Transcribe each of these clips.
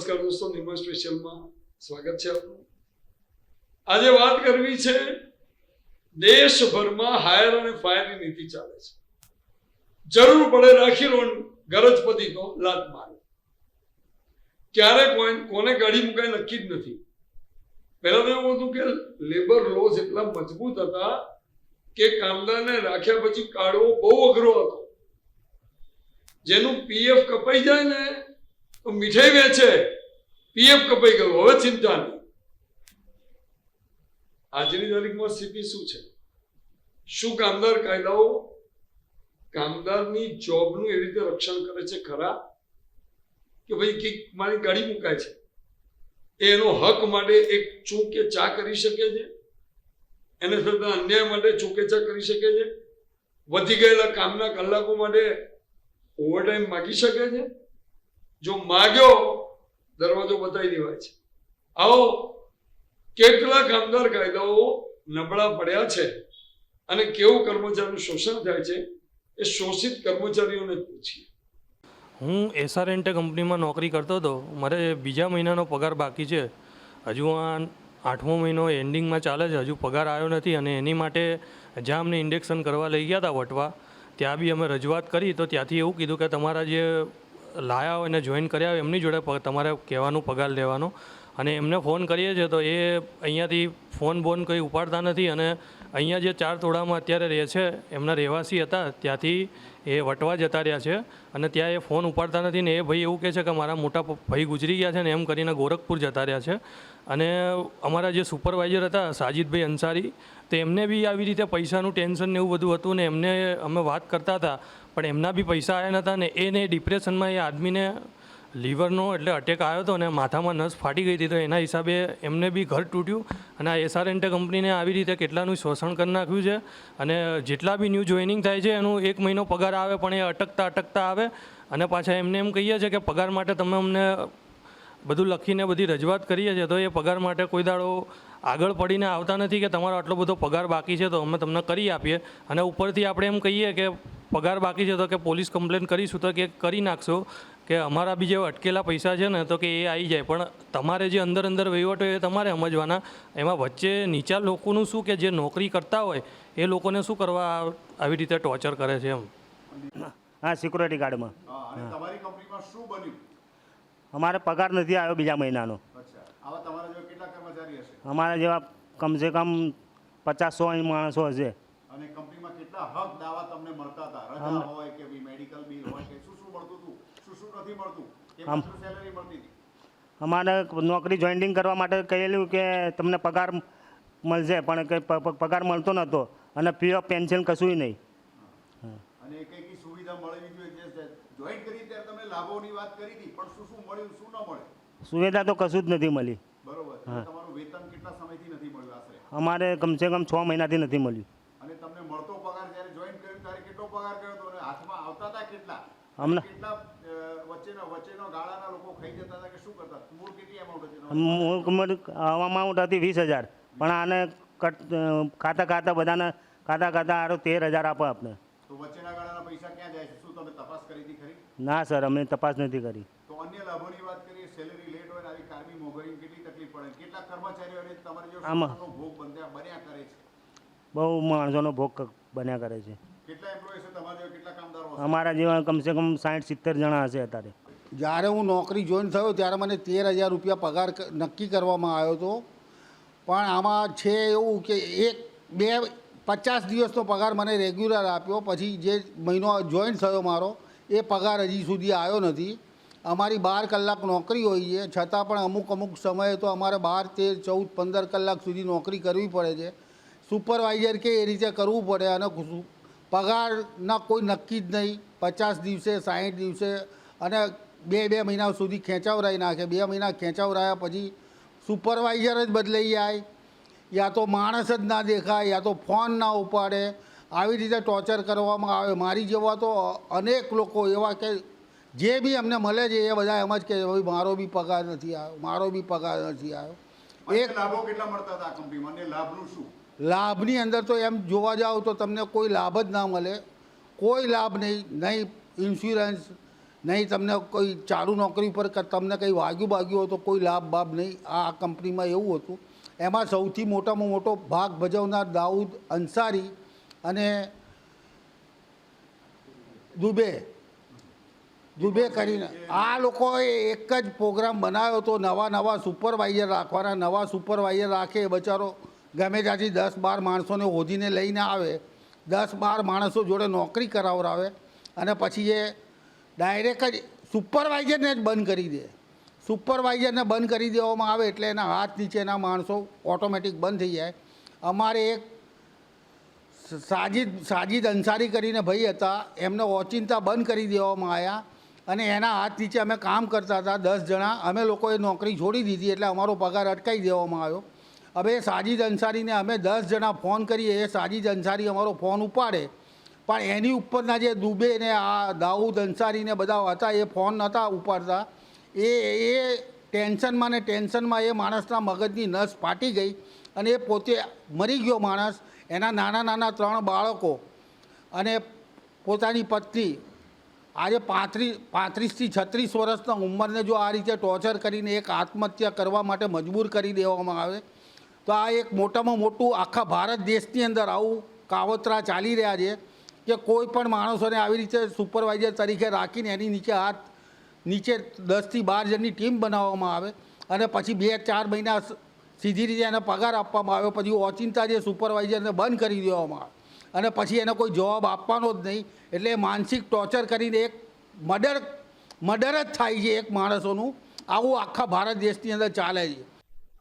નમસ્કાર દોસ્તો નિર્મળ સ્પેશિયલમાં સ્વાગત છે આપનું. આજે વાત કરવી છે, દેશભરમાં હાયર અને ફાયરની નીતિ ચાલે છે. જરૂર પડે રાખી લોન ગરજપતિનો લાત મારે. ક્યારે કોને ગાડી મુકાય નક્કી જ નથી. પહેલા તો એવું હતું કે લેબર લોઝ એટલા મજબૂત હતા કે કામદારને રાખ્યા પછી કાઢવો બહુ અઘરો હતો. જેનું પીએફ કપાઈ જાય ને મીઠાઈ વેચે. પીએફ કપાઈ ગયું. હવે ચિંતા નહીં. આજની તારીખમાં સ્થિતિ શું છે? શું કામદાર કાયદાઓ કામદારની જોબનું એવી રીતે રક્ષણ કરે છે ખરા? કે ભાઈ કે મારી ગાડી મુકાય છે? એનો હક માટે એક ચૂક ચા કરી શકે છે? એને થતા અન્યાય માટે ચૂકે ચા કરી શકે છે? વધી ગયેલા કામના કલાકો માટે ઓવરટાઈમ માગી શકે છે? જો માગ્યો, દરવાજો બતાવી દેવાય છે. આવો કેટલા કામદાર કાયદાઓ નબળા પડ્યા છે અને કેવું કર્મચારીનું શોષણ થાય છે એ શોષિત કર્મચારીઓને પૂછીએ. હું એસઆર એન્ટે કંપનીમાં નોકરી કરતો હતો. મારે બીજા મહિનાનો પગાર બાકી છે. હજુ આ આઠમો મહિનો એન્ડિંગમાં ચાલે છે. હજુ પગાર આવ્યો નથી અને એની માટે જ્યાં અમને ઇન્ડેક્શન કરવા લઈ ગયા હતા વટવા, ત્યાં બી અમે રજૂઆત કરી તો ત્યાંથી એવું કીધું કે તમારા જે લાયા હોય અને જોઈન કર્યા હોય એમની જોડે તમારે કહેવાનું, પગાર લેવાનો. અને એમને ફોન કરીએ છીએ તો એ અહીંયાથી ફોન બોન કંઈ ઉપાડતા નથી અને અહીંયા જે ચાર તોડામાં અત્યારે રહે છે, એમના રહેવાસી હતા, ત્યાંથી એ વટવા જતા રહ્યા છે અને ત્યાં એ ફોન ઉપાડતા નથી ને એ ભાઈ એવું કહે છે કે મારા મોટા ભાઈ ગુજરી ગયા છે ને એમ કરીને ગોરખપુર જતા રહ્યા છે. અને અમારા જે સુપરવાઇઝર હતા, સાજિદભાઈ અંસારી, તો એમને બી આવી રીતે પૈસાનું ટેન્શન ને એવું બધું હતું ને એમને અમે વાત કરતા હતા પણ એમના બી પૈસા આવ્યા નહોતા ને એને ડિપ્રેશનમાં એ આદમીને લીવરનો એટલે અટેક આવ્યો હતો ને માથામાં નસ ફાટી ગઈ હતી તો એના હિસાબે એમને બી ઘર તૂટ્યું અને આ એસઆર એન્ટે કંપનીને આવી રીતે કેટલાનું શોષણ કરી નાખ્યું છે અને જેટલા બી ન્યૂ જોઈનિંગ થાય છે એનું એક મહિનો પગાર આવે પણ એ અટકતા અટકતા આવે અને પાછા એમને એમ કહીએ છીએ કે પગાર માટે તમે અમને બધું લખીને બધી રજૂઆત કરીએ છીએ તો એ પગાર માટે કોઈ દાડો આગળ પડીને આવતા નથી કે તમારો આટલો બધો પગાર બાકી છે તો અમે તમને કરી આપીએ. અને ઉપરથી આપણે એમ કહીએ કે પગાર બાકી છે તો કે પોલીસ કમ્પ્લેન કરીશું તો કે કરી નાખશો કે અમારા બી જે અટકેલા પૈસા છે ને તો કે એ આવી જાય. પણ તમારે જે અંદર અંદર વહીવટ હોય એ તમારે સમજવાના. એમાં વચ્ચે નીચા લોકોનું શું કે જે નોકરી કરતા હોય એ લોકોને શું કરવા આવી રીતે ટોર્ચર કરે છે એમ? હા સિક્યુરિટી ગાર્ડમાં હા અને તમારી કંપનીમાં શું બન્યું? અમારે પગાર નથી આવ્યો બીજા મહિનાનો. આવા તમારા જેવા કેટલા કર્મચારી હશે? અમારા જેવા કમસે કમ પચાસ સો માણસો હશે. અને કંપનીમાં કેટલા હક દાવા તમને મળતા હતા? રજા હોય કે મેડિકલ બિલ હોય કે શું શું મળતું હતું? શું શું નથી મળતું? કે. માત્ર મળતી હતી? અમારે નોકરી જોઈનિંગ કરવા માટે કહેલું કે તમને પગાર મળશે પણ કંઈ પગાર મળતો નહોતો અને ફી ઓફ પેન્શન કશું નહીં. અને કઈ કઈ સુવિધા મળવી જોઈએ જોઈન કરી ત્યારે તમે લાભોની વાત કરી હતી પણ શું શું મળ્યું શું ન મળે સુવિધા તો કશું જ નથી મળી. આશરે? અમારે કમસે કમ છ મહિનાથી નથી મળ્યું. અને તમને મળતો પગાર જ્યારે જોઈન કર્યું ત્યારે કેટલો પગાર ગયો હતો? અને હાથમાં આવતા હતા કેટલા? અમને- કેટલા વચ્ચેનો વચ્ચેનો ગાળાના લોકો ખાઈ જતા હતા કે શું કરતા મૂળ કેટલી અમાઉન્ટ હતી મૂળ અમાઉન્ટ હતી વીસ હજાર. પણ આને કટ ખાતા ખાતા બધાને ખાતા ખાતા આરો તેર હજાર આપો આપણે તો વચ્ચેના ગાળાના પૈસા ક્યાં જાય છે? શું તમે તપાસ કરી હતી ખરી? ના સર અમે તપાસ નથી કરી. તો અન્ય લાભોની વાત કરીએ સેલેરી લેટ હોય ને આવી કેટલી તકલીફ પડે કેટલા કર્મચારીઓને તમારી જો આમાં. ભોગ બન્યા બન્યા કરે છે? બહુ માણસોનો ભોગ બન્યા કરે છે. કેટલા એમ્પ્લોય છે તમારા જેવા કેટલા કામદારો અમારા જેવા કમસે કમ સાઠ સિત્તેર જણા હશે અત્યારે. જ્યારે હું નોકરી જોઈન થયો ત્યારે મને તેર હજાર રૂપિયા પગાર નક્કી કરવામાં આવ્યો હતો. પણ આમાં છે એવું કે એક બે પચાસ દિવસનો પગાર મને રેગ્યુલર આપ્યો. પછી જે મહિનો જોઈન થયો મારો એ પગાર હજી સુધી આવ્યો નથી. અમારી બાર કલાક નોકરી હોય છે. છતાં પણ અમુક અમુક સમયે તો અમારે બાર, તેર, ચૌદ, પંદર કલાક સુધી નોકરી કરવી પડે છે. સુપરવાઇઝર કે એ રીતે કરવું પડે અને પગારના કોઈ નક્કી જ નહીં. પચાસ દિવસે સાઠ દિવસે અને બે બે મહિના સુધી ખેંચાવરાઈ નાખે. બે મહિના ખેંચાવરાયા પછી સુપરવાઇઝર જ બદલાઈ જાય. યા તો માણસ જ ના દેખાય, યા તો ફોન ના ઉપાડે. આવી રીતે ટોર્ચર કરવામાં આવે. મારી જેવા તો અનેક લોકો એવા કે જે બી અમને મળે છે એ બધા એમ જ કે ભાઈ મારો બી પગાર નથી આવ્યો મારો બી પગાર નથી આવ્યો. એક લાભો કેટલા મળતા હતા કંપનીમાં અને લાભનું શું? લાભની અંદર તો એમ જોવા જાઓ તો તમને કોઈ લાભ જ ના મળે. કોઈ લાભ નહીં નહીં ઇન્સ્યોરન્સ નહીં તમને કોઈ ચાલુ નોકરી પર તમને કંઈ વાગ્યું બાગ્યું હોય તો કોઈ લાભ બાભ નહીં. આ કંપનીમાં એવું હતું. એમાં સૌથી મોટામાં મોટો ભાગ ભજવનાર દાઉદ અંસારી અને દુબે. દુબે કરીને. આ લોકોએ એક જ પ્રોગ્રામ બનાવ્યો હતો, નવા નવા સુપરવાઇઝર રાખવાના, નવા સુપરવાઇઝર રાખે બચારો ગમે ત્યાંથી દસ બાર માણસોને હોદીને લઈને આવે, દસ બાર માણસો જોડે નોકરી કરાવડાવે અને પછી એ ડાયરેક્ટ જ સુપરવાઇઝરને જ બંધ કરી દે. સુપરવાઇઝરને બંધ કરી દેવામાં આવે એટલે એના હાથ નીચેના માણસો ઓટોમેટિક બંધ થઈ જાય. અમારે એક સાજિદ સાજિદ અંસારી કરીને ભાઈ હતા, એમને ઓચિંતા બંધ કરી દેવામાં આવ્યા અને એના હાથ નીચે અમે કામ કરતા હતા, દસ જણા, અમે લોકોએ નોકરી છોડી દીધી એટલે અમારો પગાર અટકાવી દેવામાં આવ્યો. હવે સાજિદ અંસારીને અમે દસ જણા ફોન કરીએ, એ સાજિદ અંસારી અમારો ફોન ઉપાડે. પણ એની ઉપરના જે દુબે ને આ દાઉદ અંસારીને બધા હતા, એ ફોન નહોતા ઉપાડતા. એ એ ટેન્શનમાં ને ટેન્શનમાં એ માણસના મગજની નસ ફાટી ગઈ અને એ પોતે મરી ગયો માણસ. એના નાના નાના ત્રણ બાળકો અને પોતાની પત્ની આજે પાંત્રીસ, પાંત્રીસથી છત્રીસ વર્ષના ઉંમરને જો આ રીતે ટોર્ચર કરીને એક આત્મહત્યા કરવા માટે મજબૂર કરી દેવામાં આવે, તો આ એક મોટામાં મોટું આખા ભારત દેશની અંદર આવું કાવતરા ચાલી રહ્યા છે કે કોઈ પણ માણસોને આવી રીતે સુપરવાઇઝર તરીકે રાખીને એની નીચે હાથ, નીચે દસથી બાર જણની ટીમ બનાવવામાં આવે અને પછી બે, ચાર મહિના સીધી રીતે એને પગાર આપવામાં આવ્યો પછી ઓચિંતા જે સુપરવાઇઝરને બંધ કરી દેવામાં આવે. અને પછી એને કોઈ જવાબ આપવાનો જ નહીં. એટલે માનસિક ટોર્ચર કરીને એક મર્ડર મર્ડર જ થાય છે એક માણસોનું. આવું આખા ભારત દેશની અંદર ચાલે છે.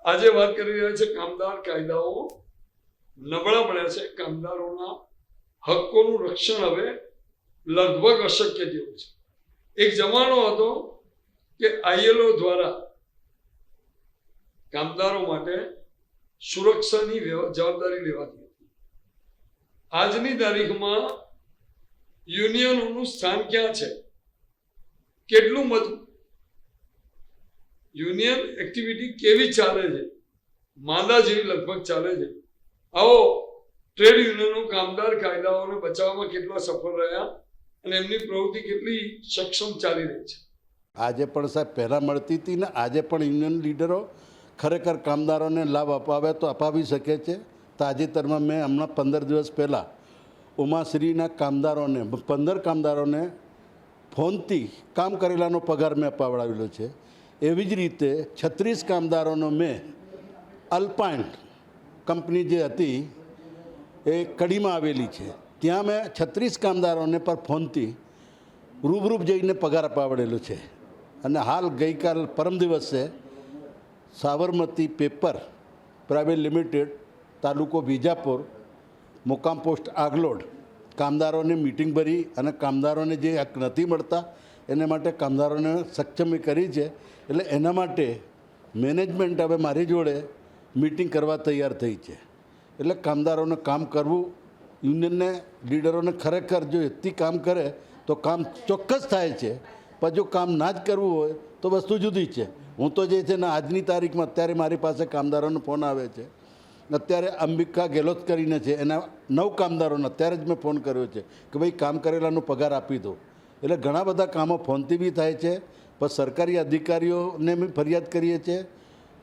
આજે વાત કરી રહ્યા છે કામદાર કાયદાઓ. નબળા પડ્યા છે કામદારોના હક્કોનું રક્ષણ હવે લગભગ અશક્ય જેવું છે. એક જમાનો હતો કે આઈએલઓ દ્વારા કામદારો માટે સુરક્ષાની જવાબદારી લેવાતી આજની તારીખમાં યુનિયનોનું સ્થાન ક્યાં છે? કેટલું મજબૂત યુનિયન એક્ટિવિટી કેવી ચાલે છે? માંદા જેવી લગભગ ચાલે છે. આવો ટ્રેડ યુનિયનો કામદાર કાયદાઓને બચાવવામાં કેટલા સફળ રહ્યા અને એમની પ્રવૃત્તિ કેટલી સક્ષમ ચાલી રહી છે? આજે પણ સાહેબ પહેલાં મળતી હતી ને આજે પણ યુનિયન લીડરો ખરેખર કામદારોને લાભ અપાવે તો અપાવી શકે છે. તાજેતરમાં મેં હમણાં પંદર દિવસ પહેલાં ઉમાશ્રીના કામદારોને, પંદર કામદારોને ફોનથી કામ કરેલાનો પગાર મેં અપાવડાવેલો છે. એવી જ રીતે છત્રીસ કામદારોનો મેં અલ્પાઇન કંપની જે હતી એ કડીમાં આવેલી છે. ત્યાં મેં છત્રીસ કામદારોને પર ફોનથી રૂબરૂપ જઈને પગાર અપાવડેલો છે. અને હાલ ગઈકાલ પરમ દિવસે સાબરમતી પેપર પ્રાઇવેટ લિમિટેડ તાલુકો બીજાપુર મુકામ પોસ્ટ આગલોડ. કામદારોને મિટિંગ ભરી અને કામદારોને જે હક નથી મળતા, એને માટે કામદારોને સક્ષમ કરી છે. એટલે એના માટે મેનેજમેન્ટ હવે મારી જોડે મિટિંગ કરવા તૈયાર થઈ છે. એટલે કામદારોને કામ કરવું, યુનિયનને, લીડરોને ખરેખર જો એથી કામ કરે, તો કામ ચોક્કસ થાય છે. પણ જો કામ ના જ કરવું હોય, તો વસ્તુ જુદી છે. હું તો જે છે ને આજની તારીખમાં અત્યારે મારી પાસે કામદારોનો ફોન આવે છે. અત્યારે અંબિકા ગેલોત કરીને છે, એના નવ કામદારોને અત્યારે જ મેં ફોન કર્યો છે કે ભાઈ કામ કરેલાનો પગાર આપી દો. એટલે ઘણા બધા કામો ફોનથી બી થાય છે, પણ સરકારી અધિકારીઓને બી ફરિયાદ કરીએ છીએ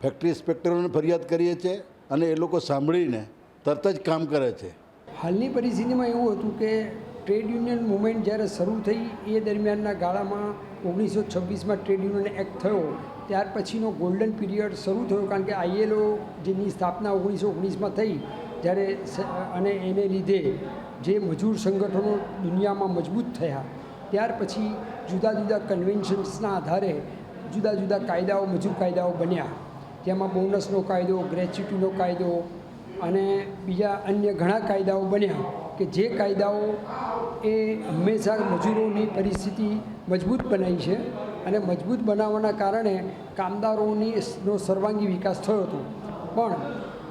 ફેક્ટરી ઇન્સ્પેક્ટરોને ફરિયાદ કરીએ છીએ અને એ લોકો સાંભળીને તરત જ કામ કરે છે. હાલની પરિસ્થિતિમાં એવું હતું કે ટ્રેડ યુનિયન મુવમેન્ટ જ્યારે શરૂ થઈ, એ દરમિયાનના ગાળામાં ઓગણીસો છવ્વીસમાં ટ્રેડ યુનિયન એક્ટ થયો. ત્યાર પછીનો ગોલ્ડન પીરિયડ શરૂ થયો કારણ કે આઈએલઓ જેની સ્થાપના ઓગણીસો ઓગણીસમાં થઈ, જ્યારે અને એને લીધે જે મજૂર સંગઠનો દુનિયામાં મજબૂત થયા. ત્યાર પછી જુદા જુદા કન્વેન્શન્સના આધારે જુદા જુદા કાયદાઓ, મજૂર કાયદાઓ બન્યા. જેમાં બોનસનો કાયદો ગ્રેચ્યુટીનો કાયદો અને બીજા અન્ય ઘણા કાયદાઓ બન્યા કે જે કાયદાઓ એ હંમેશા મજૂરોની પરિસ્થિતિ મજબૂત બનાવી છે. અને મજબૂત બનાવવાના કારણે કામદારોની નો સર્વાંગી વિકાસ થયો હતો. પણ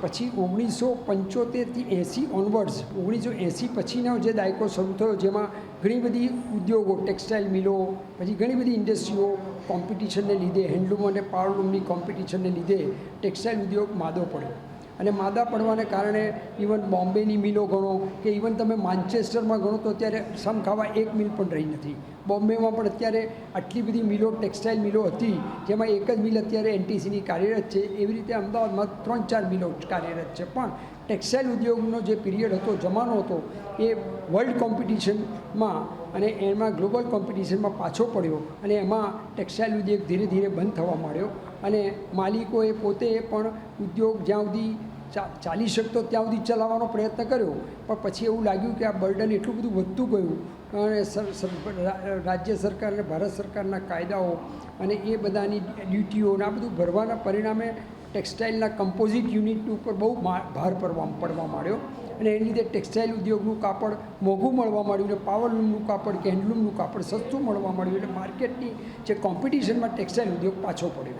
પછી ઓગણીસો પંચોતેરથી એંસી ઓનવર્ડ્સ ઓગણીસો એંસી પછીનો જે દાયકો શરૂ થયો, જેમાં ઘણી બધી ઉદ્યોગો ટેક્સટાઇલ મિલો પછી ઘણી બધી ઇન્ડસ્ટ્રીઓ કોમ્પિટિશનને લીધે હેન્ડલૂમ અને પાવરલૂમની કોમ્પિટિશનને લીધે ટેક્સટાઇલ ઉદ્યોગ માદો પડ્યો. અને માદા પડવાને કારણે ઇવન બોમ્બેની મિલો ગણો કે ઇવન તમે માન્ચેસ્ટરમાં ગણો તો અત્યારે સમ ખાવા એક મિલ પણ રહી નથી. બોમ્બેમાં પણ અત્યારે આટલી બધી મિલો, ટેક્સટાઇલ મિલો હતી, જેમાં એક જ મિલ અત્યારે એનટીસીની કાર્યરત છે. એવી રીતે અમદાવાદમાં ત્રણ ચાર મિલો કાર્યરત છે. પણ ટેક્સટાઇલ ઉદ્યોગનો જે પિરિયડ હતો, જમાનો હતો, એ વર્લ્ડ કોમ્પિટિશનમાં અને એમાં ગ્લોબલ કોમ્પિટિશનમાં પાછો પડ્યો અને એમાં ટેક્સટાઇલ ઉદ્યોગ ધીરે ધીરે બંધ થવા માંડ્યો. અને માલિકોએ પોતે પણ ઉદ્યોગ જ્યાં સુધી ચાલી શકતો ત્યાં સુધી ચલાવવાનો પ્રયત્ન કર્યો. પણ પછી એવું લાગ્યું કે આ બર્ડન એટલું બધું વધતું ગયું અને રાજ્ય સરકાર અને ભારત સરકારના કાયદાઓ અને એ બધાની ડ્યુટીઓને આ બધું ભરવાના પરિણામે ટેક્સટાઇલના કમ્પોઝિટ યુનિટ ઉપર બહુ ભાર પડવા પડવા માંડ્યો. અને એની લીધે ટેક્સટાઇલ ઉદ્યોગનું કાપડ મોંઘું મળવા માંડ્યું અને પાવરલૂમનું કાપડ, કે હેન્ડલૂમનું કાપડ સસ્તું મળવા માંડ્યું. એટલે માર્કેટની જે કોમ્પિટિશનમાં ટેક્સટાઇલ ઉદ્યોગ પાછો પડ્યો.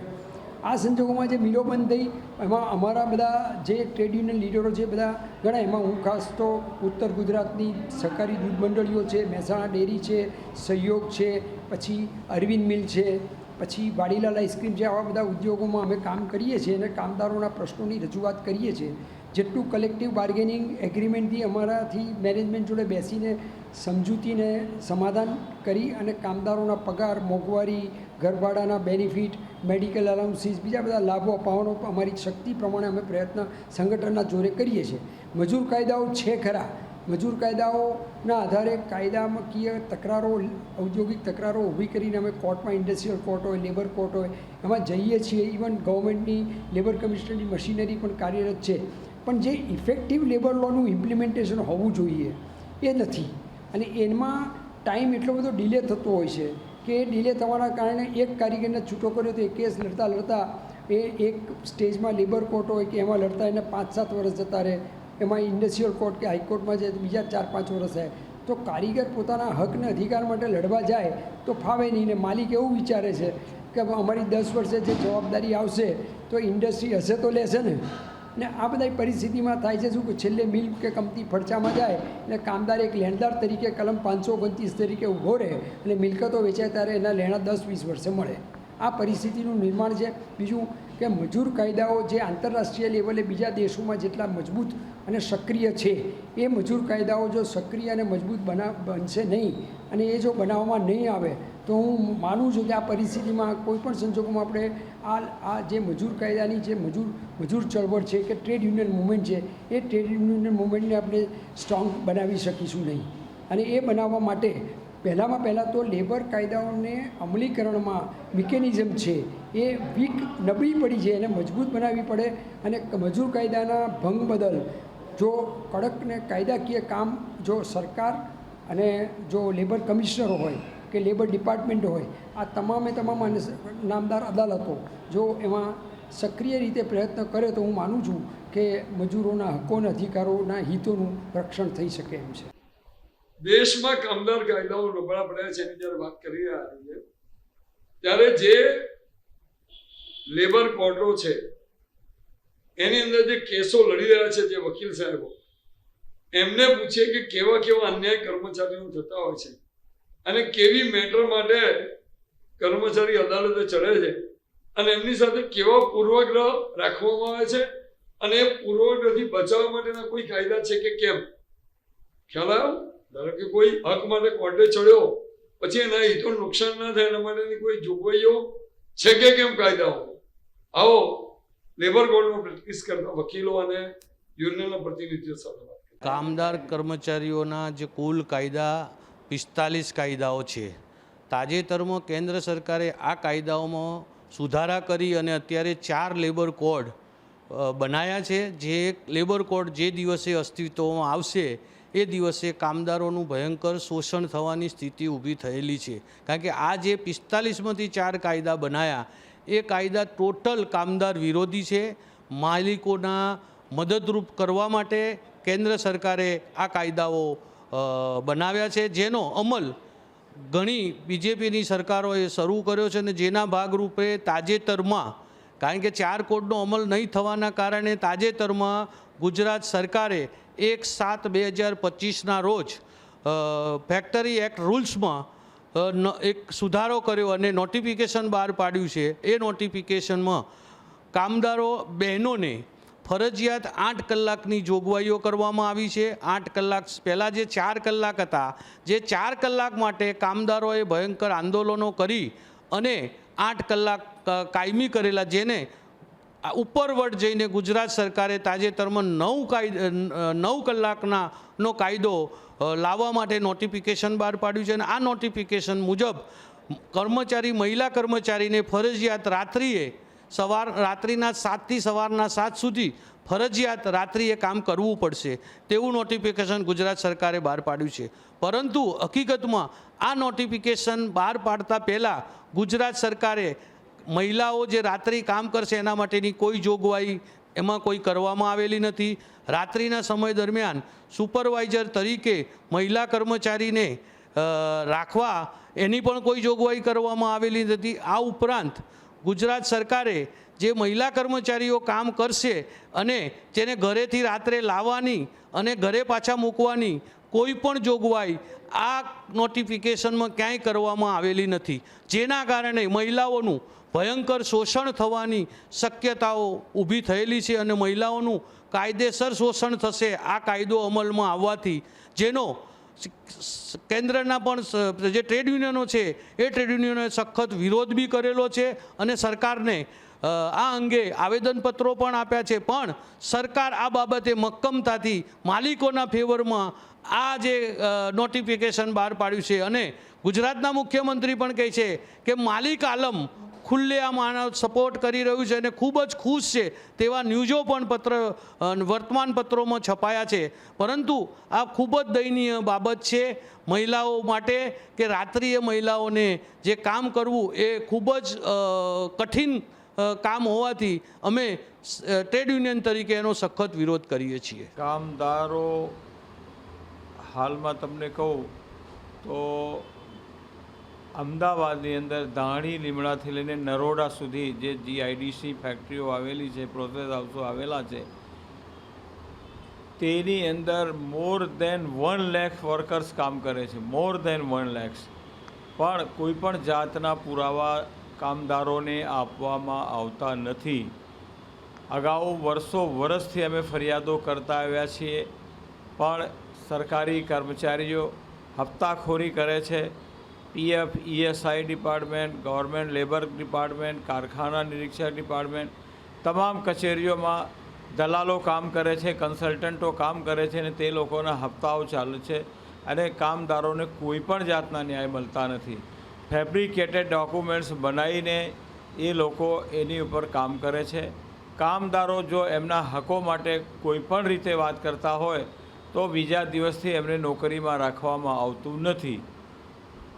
આ સંજોગોમાં જે મિલો બંધ થઈ, એમાં અમારા બધા જે ટ્રેડ યુનિયન લીડરો છે બધા ઘણા, એમાં હું ખાસ તો ઉત્તર ગુજરાતની સહકારી દૂધ મંડળીઓ છે, મહેસાણા ડેરી છે, સહયોગ છે, પછી અરવિંદ મિલ છે, પછી વાડીલાલ આઈસ્ક્રીમ છે, આવા બધા ઉદ્યોગોમાં અમે કામ કરીએ છીએ અને કામદારોના પ્રશ્નોની રજૂઆત કરીએ છીએ. જેટલું કલેક્ટિવ બાર્ગેનિંગ એગ્રીમેન્ટથી અમારાથી મેનેજમેન્ટ જોડે બેસીને સમજૂતીને સમાધાન કરી અને કામદારોના પગાર, મોંઘવારી, ઘરભાડાના બેનિફિટ, મેડિકલ અલાઉન્સીસ બીજા બધા લાભો અપાવવાનો અમારી શક્તિ પ્રમાણે અમે પ્રયત્ન સંગઠનના જોરે કરીએ છીએ. મજૂર કાયદાઓ છે ખરા. મજૂર કાયદાઓના આધારે કાયદાકીય તકરારો, ઔદ્યોગિક તકરારો ઊભી કરીને અમે કોર્ટમાં ઇન્ડસ્ટ્રીયલ કોર્ટ હોય, લેબર કોર્ટ હોય, એમાં જઈએ છીએ. ઇવન ગવર્મેન્ટની લેબર કમિશનરની મશીનરી પણ કાર્યરત છે. પણ જે ઇફેક્ટિવ લેબર લોનું ઇમ્પ્લિમેન્ટેશન હોવું જોઈએ એ નથી. અને એમાં ટાઈમ એટલો બધો ડિલે થતો હોય છે કે એ ડિલે થવાના કારણે એક કારીગરને છૂટો કર્યો તો એ કેસ લડતા લડતા એ એક સ્ટેજમાં લેબર કોર્ટ હોય કે એમાં લડતા એને પાંચ સાત વર્ષ જતા રહે. એમાં ઇન્ડસ્ટ્રીયલ કોર્ટ કે હાઈકોર્ટમાં જાય બીજા ચાર પાંચ વર્ષ થાય. તો કારીગર પોતાના હકને અધિકાર માટે લડવા જાય તો ફાવે નહીં ને માલિક એવું વિચારે છે કે અમારી દસ વર્ષે જે જવાબદારી આવશે તો ઇન્ડસ્ટ્રી હશે તો લેશે ને. ને આ બધા પરિસ્થિતિમાં થાય છે શું કે છેલ્લે મિલ કે કંપની ફડચામાં જાય અને કામદાર એક લેણદાર તરીકે કલમ પાંચસો ઓગણત્રીસ તરીકે ઊભો રહે અને મિલકતો વેચાય ત્યારે એના લેણા દસ વીસ વર્ષે મળે. આ પરિસ્થિતિનું નિર્માણ છે. બીજું કે મજૂર કાયદાઓ જે આંતરરાષ્ટ્રીય લેવલે બીજા દેશોમાં જેટલા મજબૂત અને સક્રિય છે, એ મજૂર કાયદાઓ જો સક્રિય અને મજબૂત બના, બનશે નહીં અને એ જો બનાવવામાં નહીં આવે તો હું માનું છું કે આ પરિસ્થિતિમાં કોઈ પણ સંજોગોમાં આપણે આ આ જે મજૂર કાયદાની જે મજૂર મજૂર ચળવળ છે કે ટ્રેડ યુનિયન મુવમેન્ટ છે, એ ટ્રેડ યુનિયન મુવમેન્ટને આપણે સ્ટ્રોંગ બનાવી શકીશું નહીં. અને એ બનાવવા માટે પહેલાંમાં પહેલાં તો લેબર કાયદાઓને અમલીકરણમાં મિકેનિઝમ છે, એ વીક નબળી પડી છે, એને મજબૂત બનાવવી પડે અને મજૂર કાયદાના ભંગ બદલ જો કડક ને કાયદાકીય કામ જો સરકાર અને જો લેબર કમિશનરો હોય કે લેબર ડિપાર્ટમેન્ટ હોય, આ તમામે તમામ અને નામદાર અદાલતો, જો એમાં સક્રિય રીતે પ્રયત્ન કરે તો હું માનું છું કે મજૂરોના હકોના, અધિકારોના હિતોનું રક્ષણ થઈ શકે એમ છે. દેશમાં કામદાર કાયદાઓ નબળા પડ્યા છે, એની જ્યારે વાત કરી રહ્યા છીએ, ત્યારે જે લેબર કોર્ટો છે, એની અંદર જે કેસો લડી રહ્યા છે જે વકીલ સાહેબો, એમને પૂછીએ કે કેવા કેવા અન્યાય કર્મચારીઓ થતા હોય છે. અને કેવી મેટર માટે કર્મચારી અદાલતે ચડે છે. અને એમની સાથે કેવા પૂર્વગ્રહ રાખવામાં આવે છે અને એ પૂર્વગ્રહથી બચાવવા માટેના કોઈ કાયદા છે કે કેમ? ખ્યાલ આવ્યો? ધારો કે કોઈ હક માટે કોર્ટે ચડ્યો, પછી એના હિતો નુકસાન ના થાય એના માટેની કોઈ જોગવાઈઓ છે કે કેમ કાયદાઓ? આવો લેબર કોર્ટમાં પ્રેક્ટિસ કરતા વકીલો અને યુનિયનના પ્રતિનિધિઓ સાથે કામદાર કર્મચારીઓના જે કુલ કાયદા પિસ્તાલીસ કાયદાઓ છે. તાજેતરમાં કેન્દ્ર સરકારે આ કાયદાઓમાં સુધારા કરી અને અત્યારે ચાર લેબર કોડ બનાવ્યા છે. જે લેબર કોડ જે દિવસે અસ્તિત્વમાં આવશે, એ દિવસે કામદારોનું ભયંકર શોષણ થવાની સ્થિતિ ઊભી થયેલી છે. કારણ કે આ જે પિસ્તાલીસમાંથી ચાર કાયદા બનાયા, એ કાયદા ટોટલ કામદાર વિરોધી છે. માલિકોના મદદરૂપ કરવા માટે કેન્દ્ર સરકારે આ કાયદાઓ બનાવ્યા છે, જેનો અમલ ઘણી બીજેપીની સરકારોએ શરૂ કર્યો છે અને જેના ભાગરૂપે તાજેતરમાં, કારણ કે ચાર કોડનો અમલ નહીં થવાના કારણે તાજેતરમાં ગુજરાત સરકારે એક સાત બે હજાર પચીસના રોજ ફેક્ટરી એક્ટ રૂલ્સમાં એક સુધારો કર્યો અને નોટિફિકેશન બહાર પાડ્યું છે. એ નોટિફિકેશનમાં કામદારો બહેનોને ફરજિયાત આઠ કલાકની જોગવાઈઓ કરવામાં આવી છે. આઠ કલાક પહેલાં જે ચાર કલાક હતા, જે ચાર કલાક માટે કામદારોએ ભયંકર આંદોલનો કરી અને આઠ કલાક કાયમી કરેલા જેને ઉપરવટ જઈને ગુજરાત સરકારે તાજેતરમાં નવ કાયદા નવ કલાકના નો કાયદો લાવવા માટે નોટિફિકેશન બહાર પાડ્યું છે અને આ નોટિફિકેશન મુજબ કર્મચારી, મહિલા કર્મચારીને ફરજિયાત રાત્રિએ સવાર, રાત્રિના સાતથી સવારના સાત સુધી ફરજિયાત રાત્રિએ કામ કરવું પડશે. તેવું નોટિફિકેશન ગુજરાત સરકારે બહાર પાડ્યું છે. પરંતુ હકીકતમાં આ નોટિફિકેશન બહાર પાડતા પહેલાં ગુજરાત સરકારે મહિલાઓ જે રાત્રિ કામ કરશે એના માટેની કોઈ જોગવાઈ એમાં કોઈ કરવામાં આવેલી નથી. રાત્રિના સમય દરમિયાન સુપરવાઇઝર તરીકે મહિલા કર્મચારીને રાખવા એની પણ કોઈ જોગવાઈ કરવામાં આવેલી નથી. આ ઉપરાંત ગુજરાત સરકારે જે મહિલા કર્મચારીઓ કામ કરશે અને તેને ઘરેથી રાત્રે લાવવાની અને ઘરે પાછા મૂકવાની કોઈ પણ જોગવાઈ આ નોટિફિકેશનમાં ક્યાંય કરવામાં આવેલી નથી. જેના કારણે મહિલાઓનું ભયંકર શોષણ થવાની શક્યતાઓ ઊભી થયેલી છે અને મહિલાઓનું કાયદેસર શોષણ થશે આ કાયદો અમલમાં આવવાથી, જેનો કેન્દ્રના પણ જે ટ્રેડ યુનિયનો છે, એ ટ્રેડ યુનિયનોએ સખત વિરોધ બી કરેલો છે અને સરકારને આ અંગે આવેદનપત્રો પણ આપ્યા છે. પણ સરકાર આ બાબતે મક્કમતાથી માલિકોના ફેવરમાં આ જે નોટિફિકેશન બહાર પાડ્યું છે અને ગુજરાતના મુખ્યમંત્રી પણ કહે છે કે માલિક આલમ ખુલ્લેઆમ આનો સપોર્ટ કરી રહ્યું છે અને ખૂબ જ ખુશ છે તેવા ન્યૂઝો પણ પત્ર વર્તમાન પત્રોમાં છપાયા છે. પરંતુ આ ખૂબ જ દયનીય બાબત છે મહિલાઓ માટે કે રાત્રિએ મહિલાઓને જે કામ કરવું એ ખૂબ જ કઠિન કામ હોવાથી અમે ટ્રેડ યુનિયન તરીકે એનો સખત વિરોધ કરીએ છીએ. કામદારો, હાલમાં તમને કહું તો અમદાવાદની અંદર ધાણી, લીમડાથી લઈને નરોડા સુધી જે જીઆઈડીસી ફેક્ટરીઓ આવેલી છે પ્રોસેસ હાઉસો આવેલા છે, તેની અંદર more than one lakh workers કામ કરે છે. મોર દેન વન લેક્સ પણ કોઈ પણ જાતના પુરાવા કામદારોને આપવામાં આવતા નથી. અગાઉ વર્ષો વર્ષથી અમે ફરિયાદો કરતા આવ્યા છીએ. પણ સરકારી કર્મચારીઓ હપ્તાખોરી કરે છે. PF ESI department, government labour department, કારખાના નિરીક્ષક ડિપાર્ટમેન્ટ, તમામ કચેરીઓમાં દલાલો કામ કરે છે, કન્સલ્ટન્ટો કામ કરે છે અને તે લોકોના હપ્તાઓ ચાલે છે અને કામદારોને કોઈ પણ જાતના ન્યાય મળતા નથી. ફેબ્રિકેટેડ ડોક્યુમેન્ટ્સ બનાવીને એ લોકો એની ઉપર કામ કરે છે. કામદારો જો એમના હકો માટે કોઈ પણ રીતે વાત કરતા હોય તો બીજા દિવસથી એમને નોકરીમાં રાખવામાં આવતું નથી.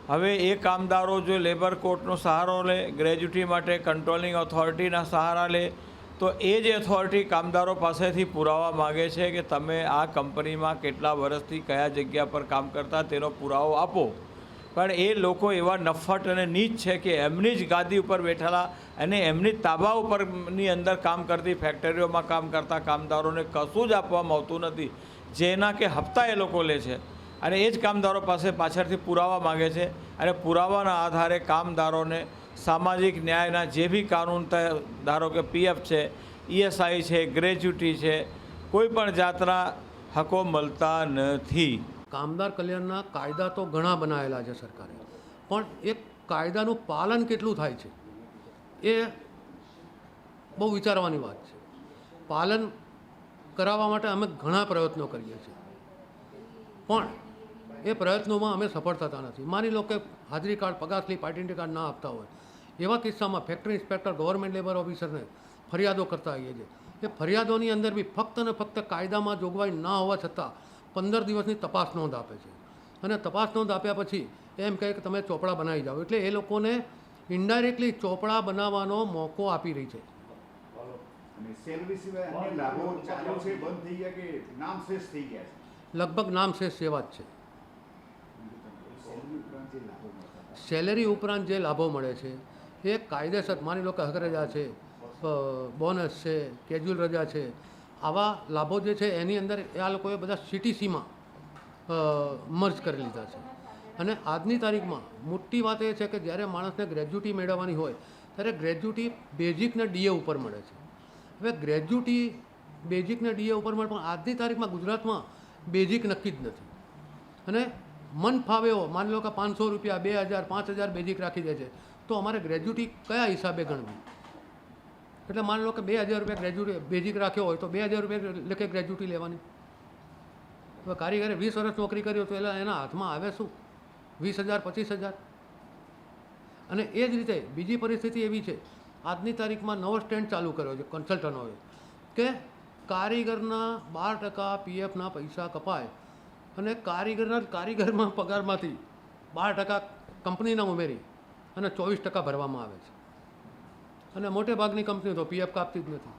હવે એ કામદારો જો લેબર કોર્ટનો સહારો લે ગ્રેજ્યુટી માટે કંટ્રોલિંગ ઓથોરિટીના સહારા લે, તો એ જ ઓથોરિટી કામદારો પાસેથી પુરાવા માગે છે કે તમે આ કંપનીમાં કેટલા વર્ષથી કયા જગ્યા પર કામ કરતા તેનો પુરાવો આપો. પણ એ લોકો એવા નફટ અને નીચ છે કે એમની જ ગાદી ઉપર બેઠેલા અને એમની તાબા ઉપરની અંદર કામ કરતી ફેક્ટરીઓમાં કામ કરતા કામદારોને કશું જ આપવામાં આવતું નથી. જેના કે હપ્તા એ લોકો લે છે. અને એ જ કામદારો પાસે પાછળથી પુરાવા માગે છે અને પુરાવાના આધારે કામદારોને સામાજિક ન્યાયના જે બી કાનૂન ધારો કે પીએફ છે ઈએસઆઈ છે, ગ્રેજ્યુટી છે, કોઈ પણ જાતના હકો મળતા નથી. કામદાર કલ્યાણના કાયદા તો ઘણા બનાવેલા છે સરકારે, પણ એ કાયદાનું પાલન કેટલું થાય છે? એ બહુ વિચારવાની વાત છે. પાલન કરાવવા માટે અમે ઘણા પ્રયત્નો કરીએ છીએ. પણ એ પ્રયત્નોમાં અમે સફળ થતા નથી. માની લો કે હાજરી કાર્ડ પગાર સ્લીપ આઈડેન્ટિટી કાર્ડ ના આપતા હોય. એવા કિસ્સામાં ફેક્ટરી ઇન્સ્પેક્ટર ગવર્મેન્ટ લેબર ઓફિસરને ફરિયાદો કરતા આવીએ છીએ. એ ફરિયાદોની અંદર બી ફક્ત ને ફક્ત કાયદામાં જોગવાઈ ના હોવા છતાં પંદર દિવસની તપાસ નોંધ આપે છે. અને તપાસ નોંધ આપ્યા પછી એમ કહે કે તમે ચોપડા બનાવી જાઓ. એટલે એ લોકોને ઇન્ડાયરેક્ટલી ચોપડા બનાવવાનો મોકો આપી રહી છે. લગભગ નામ શેષ સેવા જ છે. સેલરી ઉપરાંત જે લાભો મળે છે, એ કાયદેસર, માની લો કે હક રજા છે બોનસ છે, કેજ્યુઅલ રજા છે, આવા લાભો જે છે એની અંદર આ લોકોએ બધા સીટીસીમાં મર્જ કરી લીધા છે. અને આજની તારીખમાં મોટી વાત એ છે કે જ્યારે માણસને ગ્રેજ્યુટી મેળવવાની હોય, ત્યારે ગ્રેજ્યુટી બેઝિકને ડીએ ઉપર મળે છે. હવે ગ્રેજ્યુટી બેઝિકને ડીએ ઉપર મળે પણ આજની તારીખમાં ગુજરાતમાં બેઝિક નક્કી જ નથી. અને મન ફાવે એવો માની લો કે પાંચસો રૂપિયા, બે હજાર, પાંચ હજાર બેઝિક રાખી દે છે, તો અમારે ગ્રેજ્યુટી કયા હિસાબે ગણવી? એટલે માની લો કે બે હજાર રૂપિયા ગ્રેજ્યુટી બેઝિક રાખ્યો હોય, તો બે હજાર રૂપિયા લેખે ગ્રેજ્યુટી લેવાની? હવે કારીગરે વીસ વર્ષ નોકરી કરી હોય તો એટલે એના હાથમાં આવે શું? વીસ હજાર, પચીસ હજાર? અને એ જ રીતે બીજી પરિસ્થિતિ એવી છે, આજની તારીખમાં નવો સ્ટેન્ડ ચાલુ કર્યો છે કન્સલ્ટન્ટોએ કે કારીગરના બાર ટકા પીએફના પૈસા કપાય અને કારીગરના કારીગરમાં પગારમાંથી બાર ટકા કંપનીના ઉમેરી અને ચોવીસ ટકા ભરવામાં આવે છે. અને મોટે ભાગની કંપનીઓ તો પીએફ કાપતી જ નથી.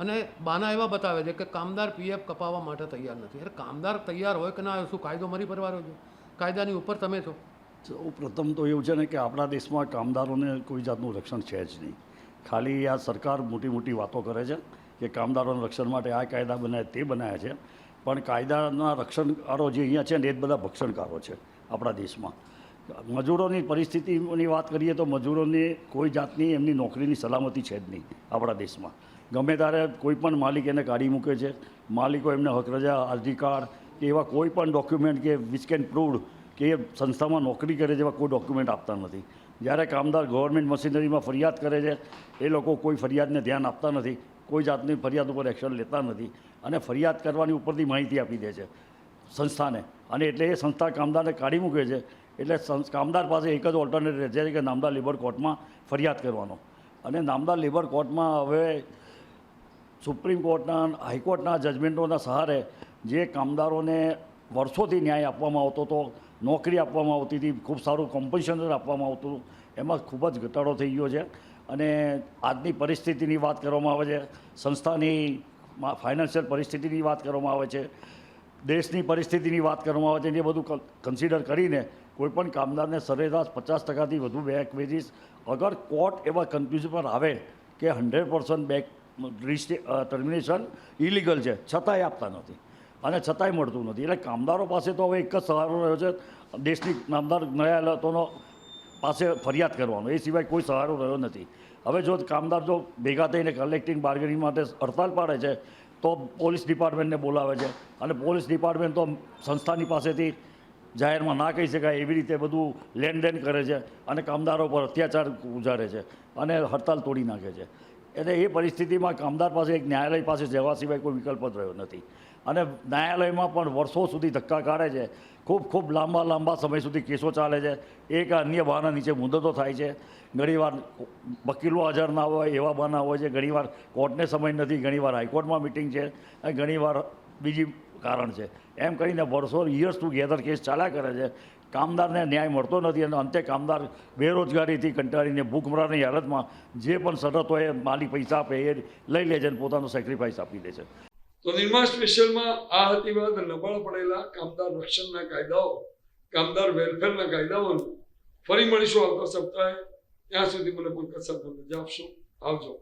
અને બાના એવા બતાવે છે કે કામદાર પીએફ કપાવવા માટે તૈયાર નથી. અરે કામદાર તૈયાર હોય કે ના શું કાયદો મરી પરવારો છે? કાયદાની ઉપર તમે છો. સૌ પ્રથમ તો એવું છે ને કે આપણા દેશમાં કામદારોને કોઈ જાતનું રક્ષણ છે જ નહીં. ખાલી આ સરકાર મોટી મોટી વાતો કરે છે કે કામદારોના રક્ષણ માટે આ કાયદા બનાવે તે બનાવ્યા છે. પણ કાયદાના રક્ષણકારો જે અહીંયા છે ને, એ જ બધા ભક્ષણકારો છે આપણા દેશમાં. મજૂરોની પરિસ્થિતિની વાત કરીએ તો મજૂરોને કોઈ જાતની એમની નોકરીની સલામતી છે જ નહીં આપણા દેશમાં. ગમે ત્યારે કોઈ પણ માલિક એને કાઢી મૂકે છે, માલિકો એમને હક રજા અરજી કાર્ડ કે એવા કોઈ પણ ડોક્યુમેન્ટ કે વિચ કેન પ્રૂવડ કે એ સંસ્થામાં નોકરી કરે જેવા કોઈ ડોક્યુમેન્ટ આપતા નથી. જ્યારે કામદાર ગવર્મેન્ટ મશીનરીમાં ફરિયાદ કરે છે, એ લોકો કોઈ ફરિયાદને ધ્યાન આપતા નથી. કોઈ જાતની ફરિયાદ ઉપર એક્શન લેતા નથી. અને ફરિયાદ કરવાની ઉપરથી માહિતી આપી દે છે સંસ્થાને. અને એટલે એ સંસ્થા કામદારને કાઢી મૂકે છે. એટલે કામદાર પાસે એક જ ઓલ્ટરનેટ રહે છે કે નામદાર લેબર કોર્ટમાં ફરિયાદ કરવાનો. અને નામદાર લેબર કોર્ટમાં હવે સુપ્રીમ કોર્ટના હાઈકોર્ટના જજમેન્ટોના સહારે જે કામદારોને વર્ષોથી ન્યાય આપવામાં આવતો હતો, નોકરી આપવામાં આવતી હતી, ખૂબ સારું કોમ્પન્સેશન આપવામાં આવતું હતું, એમાં ખૂબ જ ઘટાડો થઈ ગયો છે. અને આજની પરિસ્થિતિની વાત કરવામાં આવે છે, સંસ્થાની ફાઇનાન્શિયલ પરિસ્થિતિની વાત કરવામાં આવે છે, દેશની પરિસ્થિતિની વાત કરવામાં આવે છે એ બધું કન્સિડર કરીને કોઈપણ કામદારને સરેરાશ પચાસ ટકાથી વધુ બેક વેજીસ અગર કોર્ટ એવા કન્ક્લુઝન પર આવે કે hundred percent back termination illegal છે, છતાંય આપતા નથી અને છતાંય મળતું નથી. એટલે કામદારો પાસે તો હવે એક જ સહારો રહ્યો છે, દેશની નામદાર ન્યાયાલયોનો પાસે ફરિયાદ કરવાનો. એ સિવાય કોઈ સહારો રહ્યો નથી. હવે જો કામદાર જો ભેગા થઈને કલેક્ટિંગ બાર્ગેનિંગ માટે હડતાલ પાડે છે, તો પોલીસ ડિપાર્ટમેન્ટને બોલાવે છે. અને પોલીસ ડિપાર્ટમેન્ટ તો સંસ્થાની પાસેથી જાહેરમાં ના કહી શકાય એવી રીતે બધું લેનદેન કરે છે અને કામદારો પર અત્યાચાર ગુજારે છે અને હડતાલ તોડી નાખે છે. એટલે એ પરિસ્થિતિમાં કામદાર પાસે એક ન્યાયાલય પાસે જવા સિવાય કોઈ વિકલ્પ જ રહ્યો નથી. અને ન્યાયાલયમાં પણ વર્ષો સુધી ધક્કા કાઢે છે. ખૂબ ખૂબ લાંબા લાંબા સમય સુધી કેસો ચાલે છે. એક અન્ય બહાના નીચે મુદતો થાય છે. ઘણીવાર વકીલો હાજર ના હોય, એવા બહાના હોય છે. ઘણીવાર કોર્ટને સમય નથી, ઘણીવાર હાઈકોર્ટમાં મિટિંગ છે અને ઘણીવાર બીજી કારણ છે. એમ કરીને વર્ષો યર્સ ટુગેધર કેસ ચાલ્યા કરે છે. કામદારને ન્યાય મળતો નથી અને અંતે કામદાર બેરોજગારીથી કંટાળીને ભૂખમરાની હાલતમાં જે પણ શરતો એ માલિક પૈસા આપે એ લઈ લે છે અને પોતાનો સેક્રિફાઈસ આપી દે છે. તો નિર્મા સ્પેશિયલમાં આ હતી વાત નબળ પડેલા કામદાર રક્ષણના કાયદાઓ, કામદાર વેલફેરના કાયદાઓનું ફરી મળીશું આવતા સપ્તાહે. ત્યાં સુધી મને પંકજ સાથે રજા આપશો. આવજો.